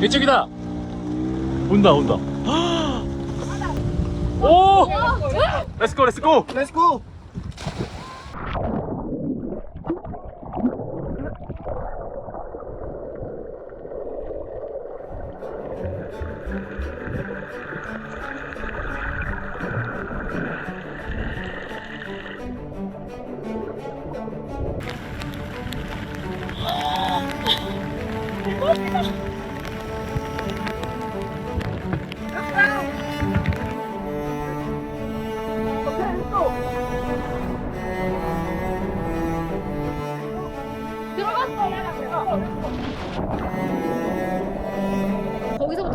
이쪽이다. 온다 온다. 오! 렛츠 고 렛츠 고. Let's go. 거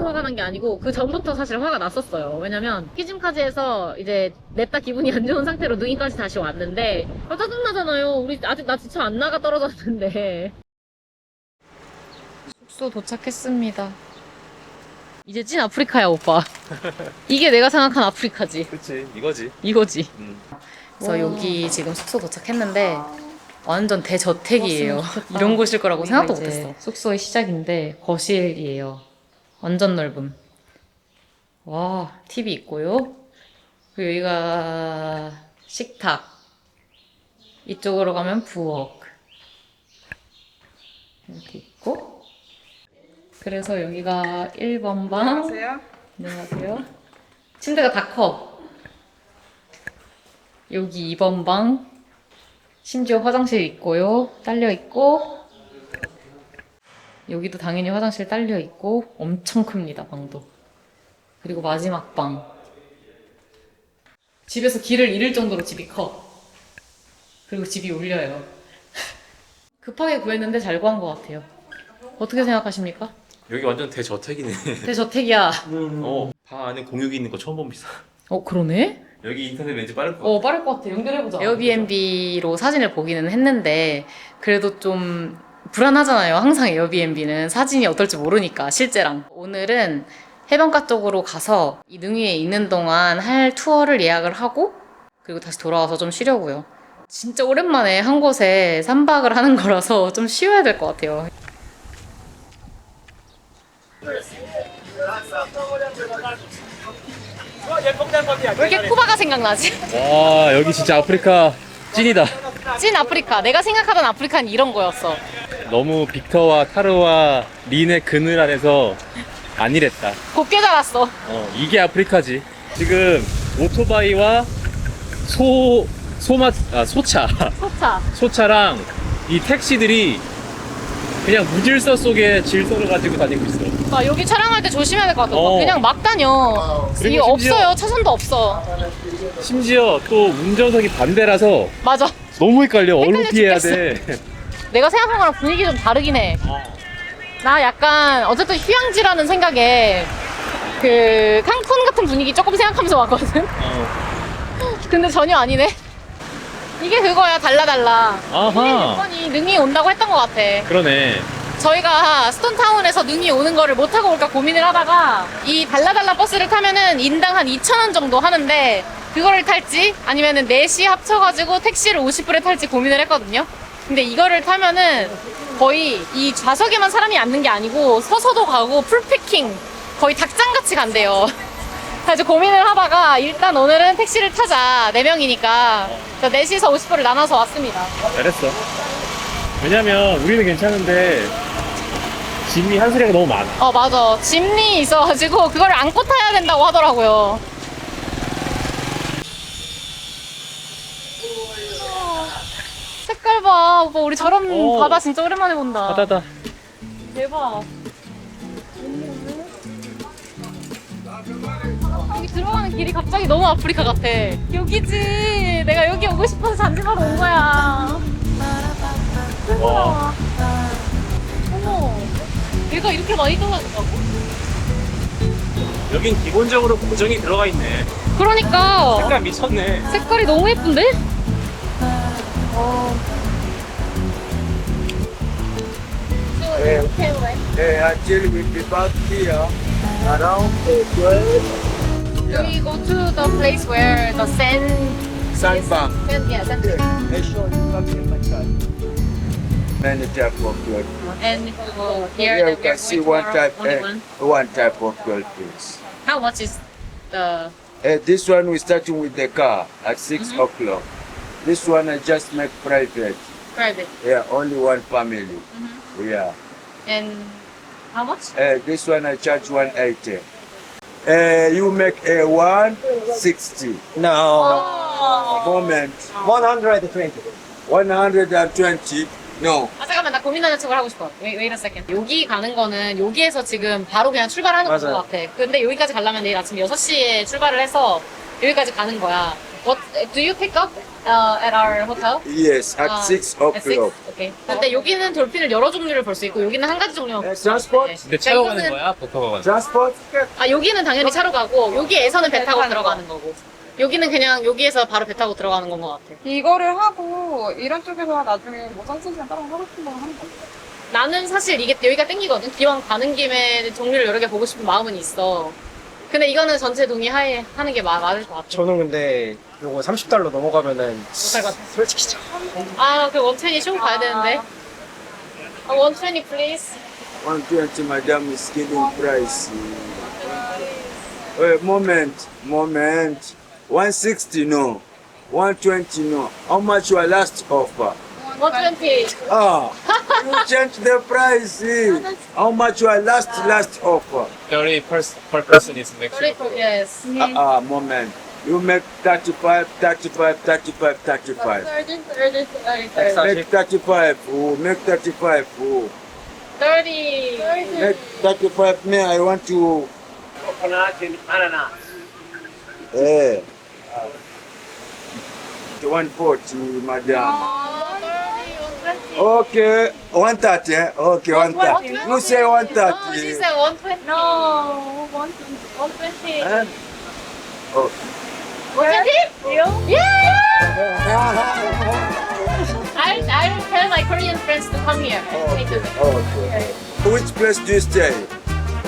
기서부터 화가 난 게 아니고 그 전부터 사실 화가 났었어요. 왜냐면 키즈카지에서 이제 냈다 기분이 안 좋은 상태로 능이까지 다시 왔는데 아, 짜증나잖아요. 우리 아직 나 지쳐 안 나가 떨어졌는데. 숙소 도착했습니다. 이제 찐 아프리카야 오빠. 이게 내가 생각한 아프리카지. 그렇지 이거지. 이거지. 음. 그래서 여기 지금 숙소 도착했는데 완전 대저택이에요. 이런 곳일 거라고 생각도 못했어. 숙소의 시작인데 거실이에요. 완전 넓음. 와, TV 있고요. 그리고 여기가 식탁. 이쪽으로 가면 부엌. 이렇게 있고. 그래서 여기가 1번 방. 안녕하세요. 안녕하세요. 침대가 다 커. 여기 2번 방. 심지어 화장실 있고요. 딸려 있고. 여기도 당연히 화장실 딸려 있고 엄청 큽니다, 방도. 그리고 마지막 방. 집에서 길을 잃을 정도로 집이 커. 그리고 집이 울려요. 급하게 구했는데 잘 구한 것 같아요. 어떻게 생각하십니까? 여기 완전 대저택이네. 대저택이야. 어. 방 안에 공육이 있는 거 처음 봅니다. 어, 그러네? 여기 인터넷 왠지 빠를 것 같아. 어, 빠를 것 같아. 연결해보자. 에어비앤비로 사진을 보기는 했는데, 그래도 좀 불안하잖아요. 항상 에어비앤비는 사진이 어떨지 모르니까, 실제랑. 오늘은 해변가 쪽으로 가서 이 능위에 있는 동안 할 투어를 예약을 하고, 그리고 다시 돌아와서 좀 쉬려고요. 진짜 오랜만에 한 곳에 3박을 하는 거라서 좀 쉬어야 될 것 같아요. 왜 이렇게 쿠바가 생각나지? 와 여기 진짜 아프리카 찐이다. 찐 아프리카. 내가 생각하던 아프리카는 이런 거였어. 너무 빅터와 타르와 린의 그늘 안에서 안 일했다. 곱게 자랐어. 어, 이게 아프리카지. 지금 오토바이와 소 소마 아 소차 소차. 소차랑 이 택시들이 그냥 무질서 속에 질서를 가지고 다니고 있어. 아, 여기 촬영할 때 조심해야 될 것 같아. 어. 그냥 막 다녀. 그리고 이게 심지어- 없어요. 차선도 없어. 심지어 또 운전석이 반대라서 맞아. 너무 헷갈려. 헷갈려 피해야. 돼. 내가 생각한 거랑 분위기 좀 다르긴 해. 어. 나 약간 어쨌든 휴양지라는 생각에 그 칸쿤 같은 분위기 조금 생각하면서 왔거든. 어. 근데 전혀 아니네. 이게 그거야. 달라 달라. 아하. 번이 능이 온다고 했던 것 같아. 그러네. 저희가 스톤타운에서 능이 오는 거를 못 타고 올까 고민을 하다가 이 달라달라 버스를 타면은 인당 한 2,000원 정도 하는데 그거를 탈지 아니면은 넷이 합쳐가지고 택시를 50불에 탈지 고민을 했거든요. 근데 이거를 타면은 거의 이 좌석에만 사람이 앉는 게 아니고 서서도 가고 풀패킹 거의 닭장같이 간대요. 그래서 고민을 하다가 일단 오늘은 택시를 타자. 4명이니까. 넷이서 50불을 나눠서 왔습니다. 잘했어. 왜냐면 우리는 괜찮은데 짐이 한 소리가 너무 많아. 어 맞아 짐이 있어가지고 그걸 안고 타야 된다고 하더라고요 색깔 봐 오빠 우리 저런 오. 바다 진짜 오랜만에 본다 바다다. 대박 여기 들어가는 길이 갑자기 너무 아프리카 같아 여기지 내가 여기 오고 싶어서 잔지바로 온 거야 와. 어머 얘가 이렇게 많이 떨어진다고? 여긴 기본적으로 고정이 들어가 있네. 그러니까 색깔 미쳤네. 색깔이 너무 예쁜데? 어. Yeah, until we be back here around uh, 12 We go to the place where the sand, sandbank. sand yeah, sand. Yeah, show you come in my side. many type of dolphins. And uh, here, you we can see one type, uh, one. one type of dolphins. How much is the Uh, this one we starting with the car at 6 Mhm. o'clock. This one I just make private. private? Yeah, only one family. Mhm. Yeah. And how much? Uh, this one I charge 180. Uh, you make a 160. No. Oh. Moment. 120. 120. No. 아 잠깐만 나 고민하는 척을 하고 싶어. Wait, wait a second. 여기 가는 거는 여기에서 지금 바로 그냥 출발하는 것 맞아요. 같아. 근데 여기까지 가려면 내일 아침 6시에 출발을 해서 여기까지 가는 거야. What do you pick up uh, at our hotel? Yes, at 아, 6 at six? o'clock. 오케이. 근데 여기는 돌핀을 여러 종류를 볼 수 있고 여기는 한 가지 종류만 네, 볼수 transport? 근데 차로 가는 거야? 배 타고 가는 거야? Transport? 아 여기는 당연히 차로 가고 여기에서는 배 타고 들어가는 거고 여기는 그냥 여기에서 바로 배 타고 들어가는 건 것 같아. 이거를 하고 이런 쪽에서 나중에 뭐 선수시장 따로 하고 싶은 거 하는 거. 나는 사실 이게 여기가 땡기거든. 기왕 가는 김에 종류를 여러 개 보고 싶은 마음은 있어. 근데 이거는 전체 동의하에 하는 게 마- 맞을 것 같아. 저는 근데 요거 30달러 넘어가면은 못할 것 같아. 솔직히 참 아, 그 원트웬이 쇼 가야 되는데. 아, 원트웬이 플리즈. 120, madam, is getting price. Wait, moment, moment. 160, no. 120, no. How much your last offer? 120. Oh, ah, you change the price. eh? How much your last last offer? 30 per, per person is maximum. Yes. Ah, ah, moment. You make 35, 35, 35, 35. 30, 30, 30, Make 35, oh, make 35, oh. 30. Make 35, me, I want to, coconut and ananas. eh. 140, madam. Okay, 130, eh? Okay, 130. You say No, she 130. said 120. No, 120. 120. Eh? Oh. 120? Yeah! I'll, I'll tell my Korean friends to come here. and take it. Okay. Which place do you stay?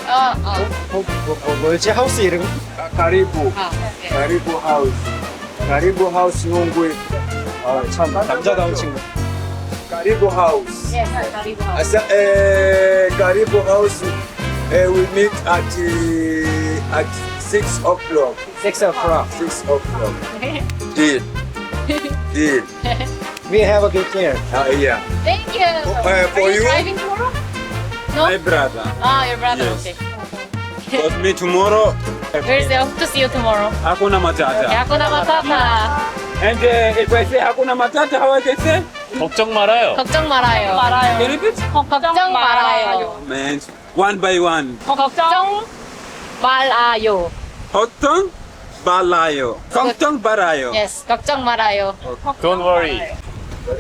어, 어. 뭐, 뭐, 뭐, 뭐였지? 하우스 이름? Uh, Karibu. 아, 네. Karibu House. Karibu House, Nungwe. 아, 참 남자다운 친구. Karibu House. Yes, Karibu House. Asa, eh, Karibu House eh, we meet at uh, at 6 o'clock. 6 o'clock. 6 o'clock. Deal. Deal. We have a good time. Uh, ah, yeah. Thank you. Uh, for Are you, you? driving tomorrow? No. My brother. Ah, your brother. Yes. Okay. But me tomorrow. There's the hope to see you tomorrow. Hakuna matata. Okay, hakuna matata. And uh, if I say hakuna matata, how I can say? 걱정 말아요. 걱정 말아요. 말아요. 걱정 말아요. Means one by one. 걱정 말아요. Balayo. Kongtong barayo. Yes, 걱정 말아요. Don't worry.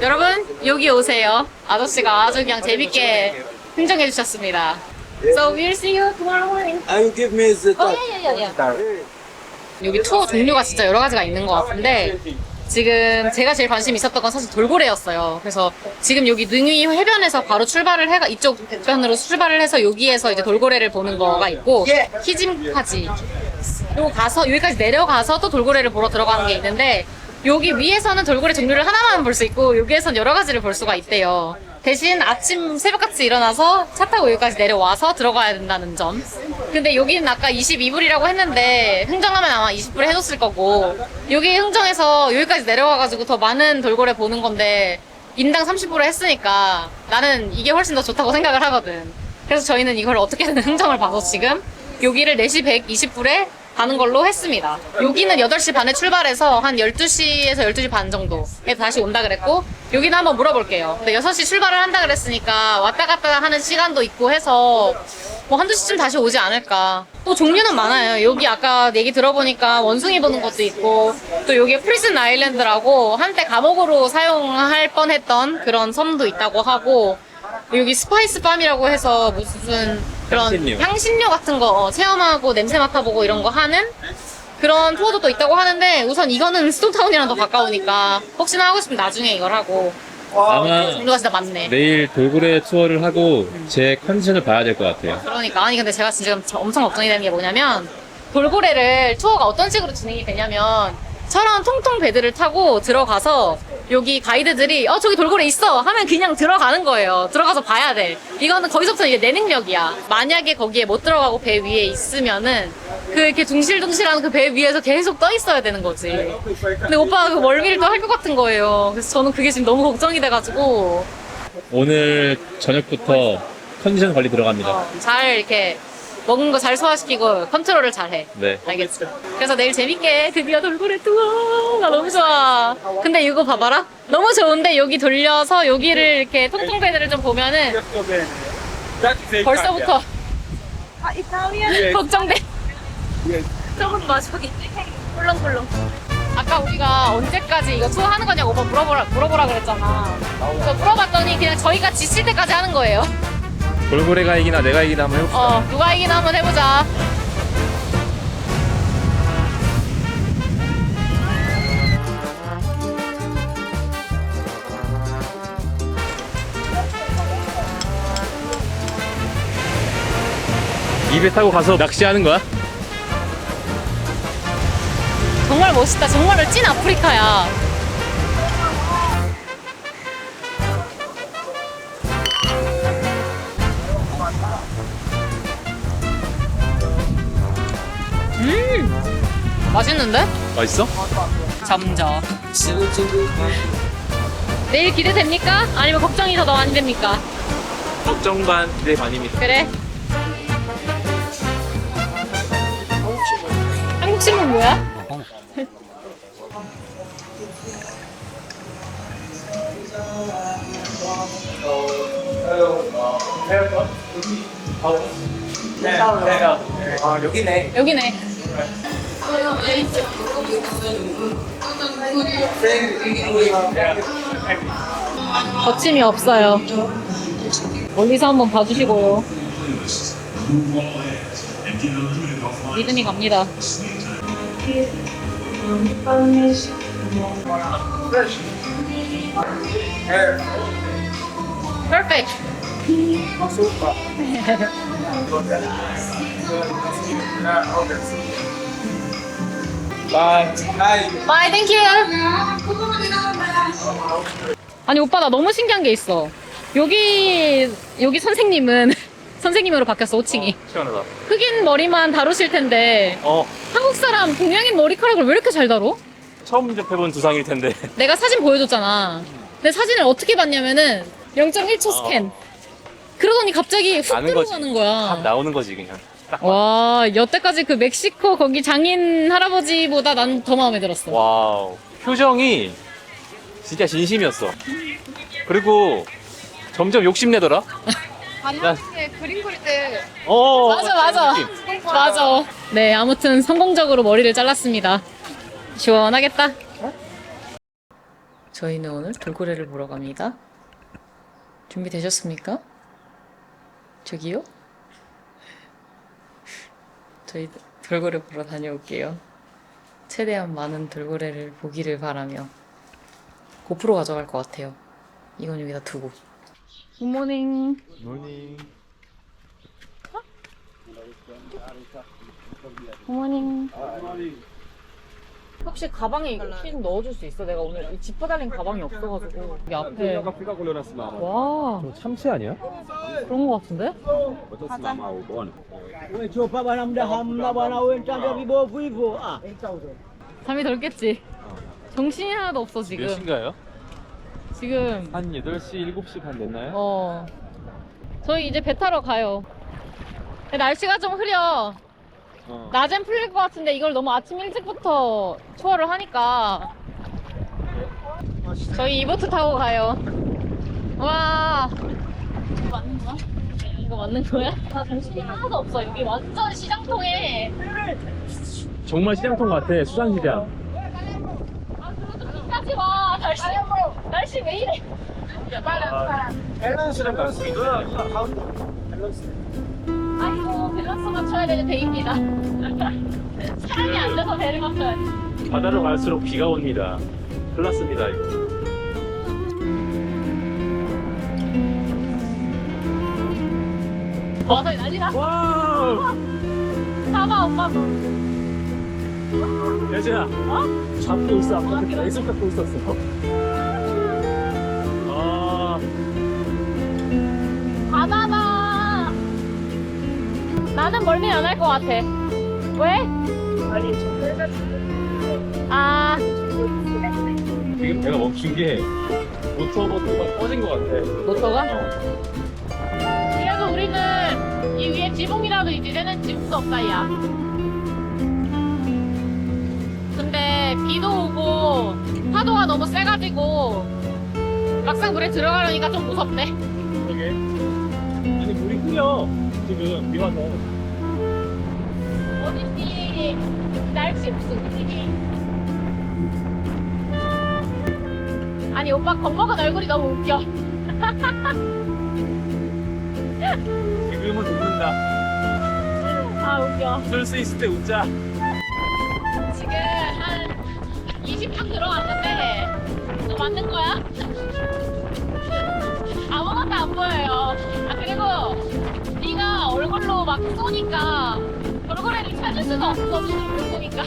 여러분 여기 오세요. 아저씨가 아주 그냥 재밌게 흥정해 주셨습니다. So we'll see you tomorrow morning. And you give me the 어. 여기 투어 종류가 진짜 여러 가지가 있는 것 같은데 지금 제가 제일 관심 있었던 건 사실 돌고래였어요. 그래서 지금 여기 능위 해변에서 바로 출발을 해가 이쪽 편으로 출발을 해서 여기에서 이제 돌고래를 보는 거가 있고 키짐까지 요 가서 여기까지 내려가서 또 돌고래를 보러 들어가는 게 있는데 여기 위에서는 돌고래 종류를 하나만 볼 수 있고 여기에서는 여러 가지를 볼 수가 있대요. 대신 아침 새벽같이 일어나서 차 타고 여기까지 내려와서 들어가야 된다는 점. 근데 여기는 아까 22불이라고 했는데 흥정하면 아마 20불 해줬을 거고 여기 흥정해서 여기까지 내려와가지고 더 많은 돌고래 보는 건데 인당 30불을 했으니까 나는 이게 훨씬 더 좋다고 생각을 하거든. 그래서 저희는 이걸 어떻게든 흥정을 봐서 지금 여기를 4시 120불에 가는 걸로 했습니다. 여기는 8시 반에 출발해서 한 12시에서 12시 반 정도에 다시 온다 그랬고 여기는 한번 물어볼게요. 근데 6시 출발을 한다 그랬으니까 왔다 갔다 하는 시간도 있고 해서 뭐 한두 시쯤 다시 오지 않을까. 또 종류는 많아요. 여기 아까 얘기 들어보니까 원숭이 보는 것도 있고 또 여기 프리즌 아일랜드라고 한때 감옥으로 사용할 뻔했던 그런 섬도 있다고 하고 여기 스파이스 팜이라고 해서 무슨 그런 향신료. 향신료 같은 거 어, 체험하고 냄새 맡아보고 이런 거 하는 그런 투어도 또 있다고 하는데 우선 이거는 스톤타운이랑 더 가까우니까 혹시나 하고 싶으면 나중에 이걸 하고 아마 종류가 진짜 많네. 내일 돌고래 투어를 하고 제 컨디션을 봐야 될 것 같아요. 그러니까 아니 근데 제가 지금 저- 엄청 걱정이 되는 게 뭐냐면 돌고래를 투어가 어떤 식으로 진행이 되냐면 저런 통통 배들을 타고 들어가서 여기 가이드들이 어 저기 돌고래 있어 하면 그냥 들어가는 거예요. 들어가서 봐야 돼. 이거는 거기서부터 이제 내 능력이야. 만약에 거기에 못 들어가고 배 위에 있으면은 그 이렇게 둥실둥실한 그 배 위에서 계속 떠 있어야 되는 거지. 근데 오빠가 그 멀미를 또 할 것 같은 거예요. 그래서 저는 그게 지금 너무 걱정이 돼가지고 오늘 저녁부터 컨디션 관리 들어갑니다. 어, 잘 이렇게 먹은 거 잘 소화시키고 컨트롤을 잘 해. 네. 알겠어. 그래서 내일 재밌게 드디어 돌고래 투어. 나 너무 좋아. 근데 이거 봐봐라. 너무 좋은데 여기 돌려서 여기를 이렇게 통통 배들을 좀 보면은 벌써부터 아, 이탈리아. 걱정돼. 봐 저기 꿀렁꿀렁. 아까 우리가 언제까지 이거 투어 하는 거냐고 오빠 물어보라, 물어보라 그랬잖아. 그래서 물어봤더니 그냥 저희가 지칠 때까지 하는 거예요. 돌고래가 이기나 내가 이기나 한번 해봅시다. 어, 누가 이기나 한번 해보자. 입에 타고 가서 낚시하는 거야? 정말 멋있다. 정말로 찐 아프리카야. 맛있는데? 맛있어? 점점. 내일 기대됩니까? 아니면 걱정이 더 많이 됩니까? 걱정 반, 기대 반입니다. 그래. 한국 신문 뭐야? 아, 여기네. 여기네. 거침이 없어요. 멀리서 한번 봐주시고요. 믿음이 갑니다. Perfect. 바이. Bye, thank you. 아니 오빠 나 너무 신기한 게 있어. 여기 여기 선생님은 선생님으로 바뀌었어 호칭이. 시원하다. 흑인 머리만 다루실 텐데 어, 한국 사람 동양인 머리카락을 왜 이렇게 잘 다뤄? 처음 접해본 두상일 텐데. 내가 사진 보여줬잖아. 근데 사진을 어떻게 봤냐면은 0.1초 스캔. 그러더니 갑자기 훅. 들어가는 딱 거야. 나오는 거지, 그냥. 딱 봐. 와, 여태까지 그 멕시코 거기 장인 할아버지보다 난 더 마음에 들었어. 와우. 표정이 진짜 진심이었어. 그리고 점점 욕심내더라? 반려동에 그림 그릴 때 어, 맞아, 맞아. 맞아. 네, 아무튼 성공적으로 머리를 잘랐습니다. 시원하겠다. 저희는 오늘 돌고래를 보러 갑니다. 준비되셨습니까? 저기요? 저희 돌고래 보러 다녀올게요. 최대한 많은 돌고래를 보기를 바라며 고프로 가져갈 것 같아요. 이건 여기다 두고. 굿모닝. 모닝. 굿모닝. 혹시 가방에 이거 키 좀 넣어줄 수 있어? 내가 오늘 이 지퍼 달린 가방이 없어가지고. 여기 앞에. 와. 참치 아니야? 그런 거 같은데? 잠이 덜겠지? 정신이 하나도 없어 몇 지금. 시인가요? 지금. 한 8시, 7시 반 됐나요? 어. 저희 이제 배 타러 가요. 근데 날씨가 좀 흐려 어. 낮엔 풀릴 것 같은데 이걸 너무 아침 일찍부터 투어를 하니까 저희 이보트 타고 가요 와 이거 맞는 거야? 이거 맞는 거야? 나 정신이 하나도 없어 여기 완전 시장통에 정말 시장통 같아, 수산시장. 아 그래도 끝까지 와 날씨 날씨 왜 이래 밸런스랑 갈수 있어. 아 하고 밸런스 맞춰야 되는 데입니다. 사람이 앉아서 배를 맞춰야지. 바다로 갈수록 비가 옵니다. 흘났습니다, 이거. 어, 와서 난리나. 와! 사과 엄마 뭐. 여진아, 어? 잡고 있어. 아까 뭐 그 계속 잡고 있었어. 어? 아, 아. 바나나. 는 멀미 안할 것 같아. 왜? 아, 지금 배가 멈춘 게 모터 버튼가 꺼진 것 같아. 모터가? 그래도 우리는 이 위에 지붕이라도 쟤는 지붕도 없다, 야. 근데 비도 오고 파도가 너무 세가지고 막상 물에 들어가려니까 좀 무섭네. 그러게. 아니 물이 흐려. 지금 비 와서. 무슨 일이니? 아니 오빠 겁먹은 얼굴이 너무 웃겨. 지금은 웃는다. 아 웃겨. 웃을 수 있을 때 웃자. 지금 한 20분 들어왔는데 너 맞는 거야? 아무것도 안 보여요. 아 그리고 네가 얼굴로 막 쏘니까 얼굴에를 찾을 수가 없어 지금 보니까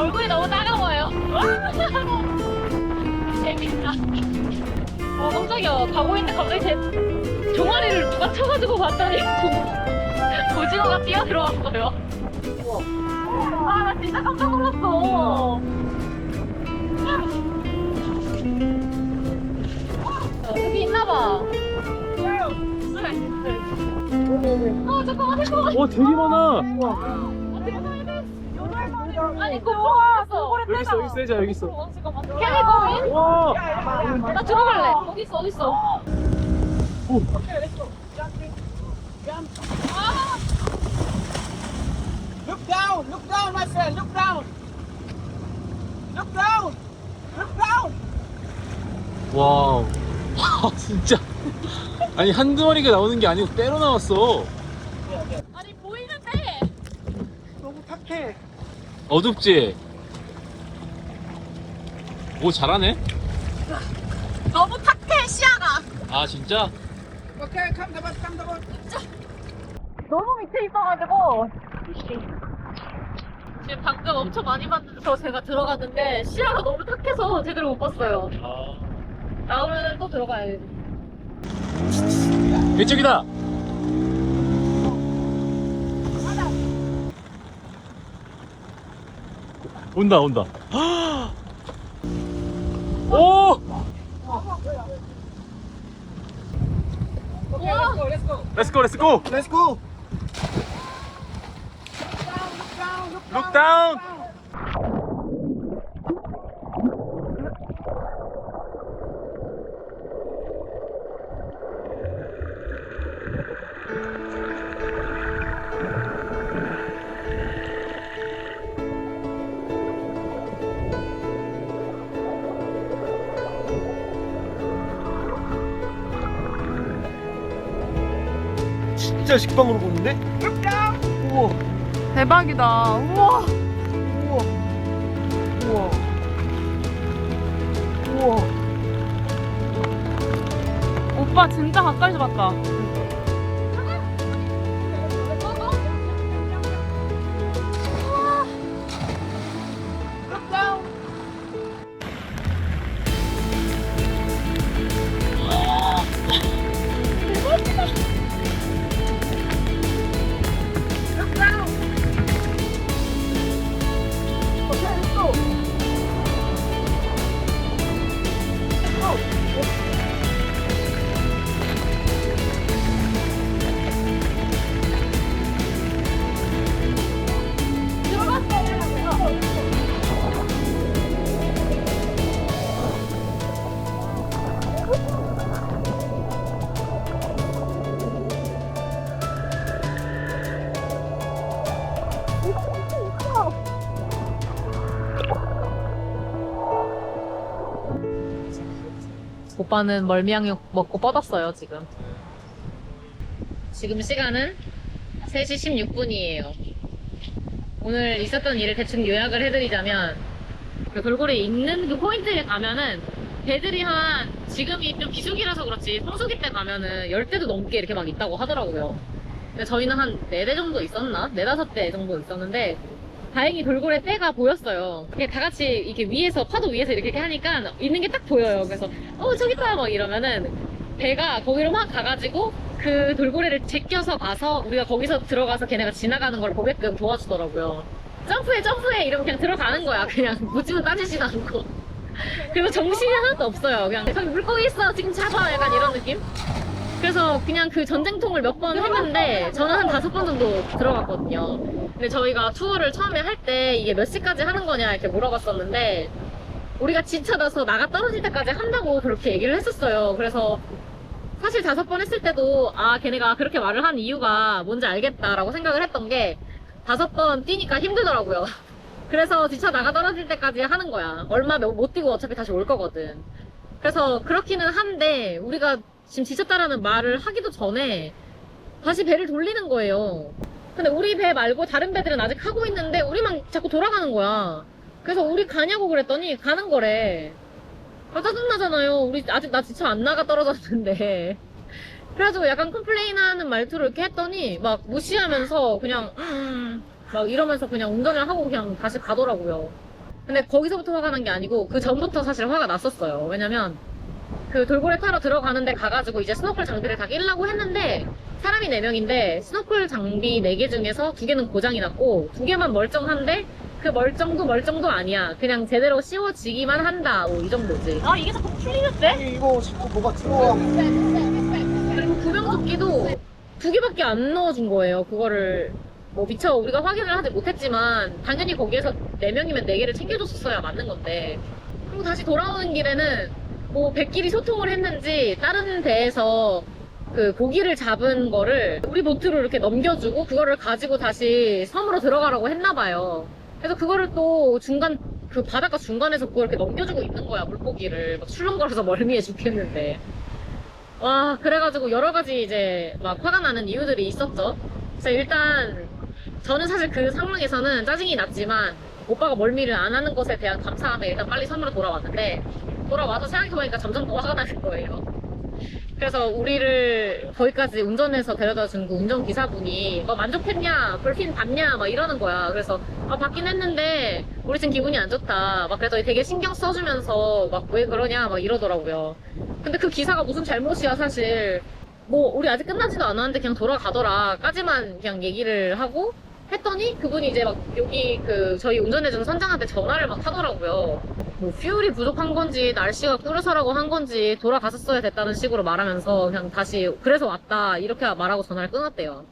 얼굴이 너무 따가워요. 재밌다. 어 깜짝이야. 가고 있는데 갑자기 제 종아리를 누가 쳐가지고 봤더니 오징어가 뛰어 들어왔어요. 아, 나 진짜 깜짝 놀랐어. 어, 어, 잠깐만, 잠깐만. 와 되게 많아. 아니, 그거 뭐였어? 여기 있어 여기 있어 자 여기 있어. 캐리 고인? 와. 나 들어갈래. 어디 있어, 어디 있어? Look down, look down, my friend, look down. Look down, look down. 와. 와 진짜. 아니 한두 마리가 나오는 게 아니고 때로 나왔어. 아니, 보이는데. 너무 탁해. 어둡지. 오 잘하네. 너무 탁해, 시야가. 아 진짜? Come the bus. 너무 밑에 있어가지고. 지금 방금 엄청 많이 봤는데 제가 들어갔는데 시야가 너무 탁해서 제대로 못 봤어요. 다음에는 또 들어가야지. 이쪽이다. 온다 온다. 오! 우와, Let's go, let's go. Let's go. Look down. 진짜 식빵으로 보는데? 우와, 대박이다. 우와. 우와, 우와, 우와. 오빠 진짜 가까이서 봤다. 오빠는 멀미약육 먹고 뻗었어요, 지금. 지금 시간은 3시 16분이에요. 오늘 있었던 일을 대충 요약을 해드리자면, 그 돌고래 있는 그 포인트에 가면은, 배들이 한, 지금이 좀 비수기라서 그렇지, 성수기 때 가면은 10대도 넘게 이렇게 막 있다고 하더라고요. 근데 저희는 한 4대 정도 있었나? 4, 5대 정도 있었는데, 다행히 돌고래 떼가 보였어요. 다 같이 이렇게 위에서, 파도 위에서 이렇게 하니까 있는 게 딱 보여요. 그래서, 어, 저기 있다! 막 이러면은, 배가 거기로 막 가가지고, 그 돌고래를 제껴서 가서 우리가 거기서 들어가서 걔네가 지나가는 걸 보게끔 도와주더라고요. 점프해 점프해 이러면 그냥 들어가는 거야. 그냥 묻지도 따지지도 않고. 그리고 정신이 하나도 없어요. 그냥 저기 물고기 있어 지금 잡아 약간 이런 느낌. 그래서 그냥 그 전쟁통을 몇 번 했는데 저는 한 다섯 번 정도 들어갔거든요. 근데 저희가 투어를 처음에 할 때 이게 몇 시까지 하는 거냐 이렇게 물어봤었는데 우리가 지쳐서 나가 떨어질 때까지 한다고 그렇게 얘기를 했었어요. 그래서 사실 다섯 번 했을 때도 아 걔네가 그렇게 말을 한 이유가 뭔지 알겠다라고 생각을 했던 게 다섯 번 뛰니까 힘들더라고요. 그래서 지쳐 나가 떨어질 때까지 하는 거야. 얼마 못못 뛰고 어차피 다시 올 거거든. 그래서 그렇기는 한데 우리가 지금 지쳤다라는 말을 하기도 전에 다시 배를 돌리는 거예요. 근데 우리 배 말고 다른 배들은 아직 하고 있는데 우리만 자꾸 돌아가는 거야. 그래서 우리 가냐고 그랬더니 가는 거래. 아, 짜증나잖아요. 우리 아직 나 지쳐 안 나가 떨어졌는데. 그래가지고 약간 컴플레인하는 말투를 이렇게 했더니 막 무시하면서 그냥 음, 막 이러면서 그냥 운전을 하고 그냥 다시 가더라고요. 근데 거기서부터 화가 난 게 아니고 그 전부터 사실 화가 났었어요. 왜냐면 그 돌고래 타러 들어가는데 가가지고 이제 스노클 장비를 다 끼려고 했는데 사람이 4명인데 스노클 장비 4개 중에서 2개는 고장이 났고 2개만 멀쩡한데 그 멀쩡도 멀쩡도 아니야. 그냥 제대로 씌워지기만 한다. 뭐이 정도지. 아 이게 자꾸 풀리는데? 아니, 이거 자꾸 뭐가 들어와. 그리고 구명조끼도 두 개밖에 안 넣어준 거예요. 그거를 뭐 미처 우리가 확인을 하지 못했지만 당연히 거기에서 네 명이면 네 개를 챙겨줬었어야 맞는 건데 그리고 다시 돌아오는 길에는 뭐 배끼리 소통을 했는지 다른 배에서 그 고기를 잡은 거를 우리 보트로 이렇게 넘겨주고 그거를 가지고 다시 섬으로 들어가라고 했나 봐요. 그래서 그거를 또 중간 그 바닷가 중간에서 그걸 이렇게 넘겨주고 있는 거야 물고기를 막 출렁거려서 멀미해 죽겠는데 와 그래가지고 여러 가지 이제 막 화가 나는 이유들이 있었죠. 그래서 일단 저는 사실 그 상황에서는 짜증이 났지만 오빠가 멀미를 안 하는 것에 대한 감사함에 일단 빨리 섬으로 돌아왔는데 돌아와서 생각해보니까 더 화가 나는 거예요. 그래서 우리를 거기까지 운전해서 데려다 준 그 운전기사분이 뭐 만족했냐, 불핀 봤냐, 막 이러는 거야. 그래서 아, 받긴 했는데 우리 지금 기분이 안 좋다. 막 그래서 되게 신경 써주면서 막 왜 그러냐, 막 이러더라고요. 근데 그 기사가 무슨 잘못이야, 사실. 뭐, 우리 아직 끝나지도 않았는데 그냥 돌아가더라. 까지만 그냥 얘기를 하고 했더니 그분이 이제 막 여기 그 저희 운전해준 선장한테 전화를 막 하더라고요. 뭐 퓨얼이 부족한 건지 날씨가 꾸려서라고 한 건지 돌아갔었어야 됐다는 식으로 말하면서 그냥 다시 그래서 왔다 이렇게 말하고 전화를 끊었대요.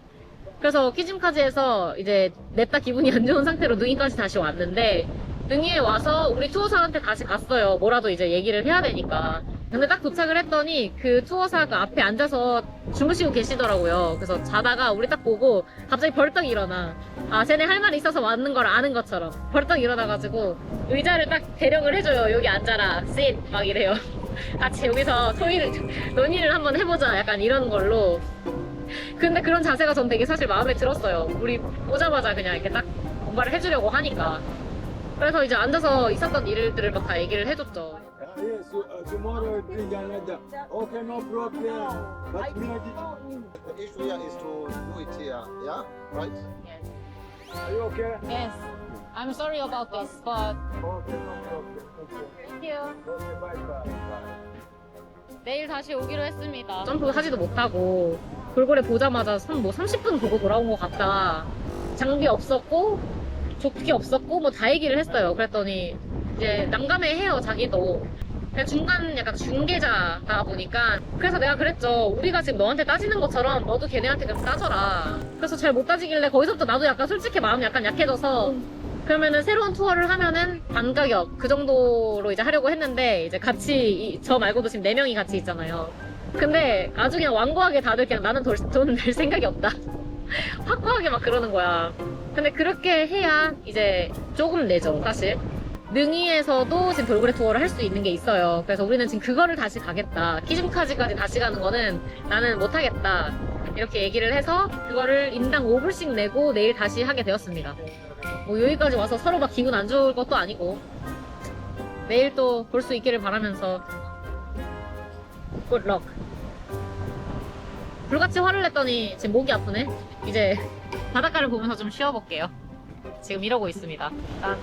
그래서 키짐카지에서 이제 냈다 기분이 안 좋은 상태로 능이까지 다시 왔는데 능이에 와서 우리 투어사한테 다시 갔어요. 뭐라도 이제 얘기를 해야 되니까. 근데 딱 도착을 했더니 그 투어사가 앞에 앉아서 주무시고 계시더라고요. 그래서 자다가 우리 딱 보고 갑자기 벌떡 일어나. 아, 쟤네 할 말이 있어서 왔는 걸 아는 것처럼. 벌떡 일어나가지고 의자를 딱 대령을 해줘요. 여기 앉아라. sit. 막 이래요. 같이 여기서 토의를, 논의를 한번 해보자. 약간 이런 걸로. 근데 그런 자세가 전 되게 사실 마음에 들었어요. 우리 오자마자 그냥 이렇게 딱 뭔가를 해주려고 하니까. 그래서 이제 앉아서 있었던 일들을 막 다 얘기를 해줬죠. Uh, yes, so, uh, tomorrow bring another. Okay, no problem. But me, I did- The issue here is to do it here, yeah? Right? Are you okay? Yes. I'm sorry about this, but Okay, no problem. Okay. thank you. Okay, bye bye. 내일 다시 오기로 했습니다. 점프 하지도 못하고 돌고래 보자마자 한뭐 30분 보고 돌아온 것 같다. 장비 없었고 조끼 없었고 뭐 다 얘기를 했어요. 그랬더니 이제 난감해해요 자기도. 그냥 중간 약간 중계자다 보니까 그래서 내가 그랬죠. 우리가 지금 너한테 따지는 것처럼 너도 걔네한테 그럼 따져라. 그래서 잘 못 따지길래 거기서부터 나도 약간 솔직히 마음이 약간 약해져서 그러면은 새로운 투어를 하면은 반 가격 그 정도로 이제 하려고 했는데 이제 같이 이- 저 말고도 지금 네 명이 같이 있잖아요. 근데 아주 그냥 완고하게 다들 그냥 나는 돈낼 생각이 없다. 확고하게 막 그러는 거야. 근데 그렇게 해야 이제 조금 내죠, 사실. 능이에서도 지금 돌고래 투어를 할 수 있는 게 있어요. 그래서 우리는 지금 그거를 다시 가겠다. 키즈카지까지 다시 가는 거는 나는 못 하겠다. 이렇게 얘기를 해서 그거를 인당 5불씩 내고 내일 다시 하게 되었습니다. 뭐 여기까지 와서 서로 막 기분 안 좋을 것도 아니고 내일 또 볼 수 있기를 바라면서 굿럭 불같이 화를 냈더니 지금 목이 아프네 이제 바닷가를 보면서 좀 쉬어볼게요 지금 이러고 있습니다 짠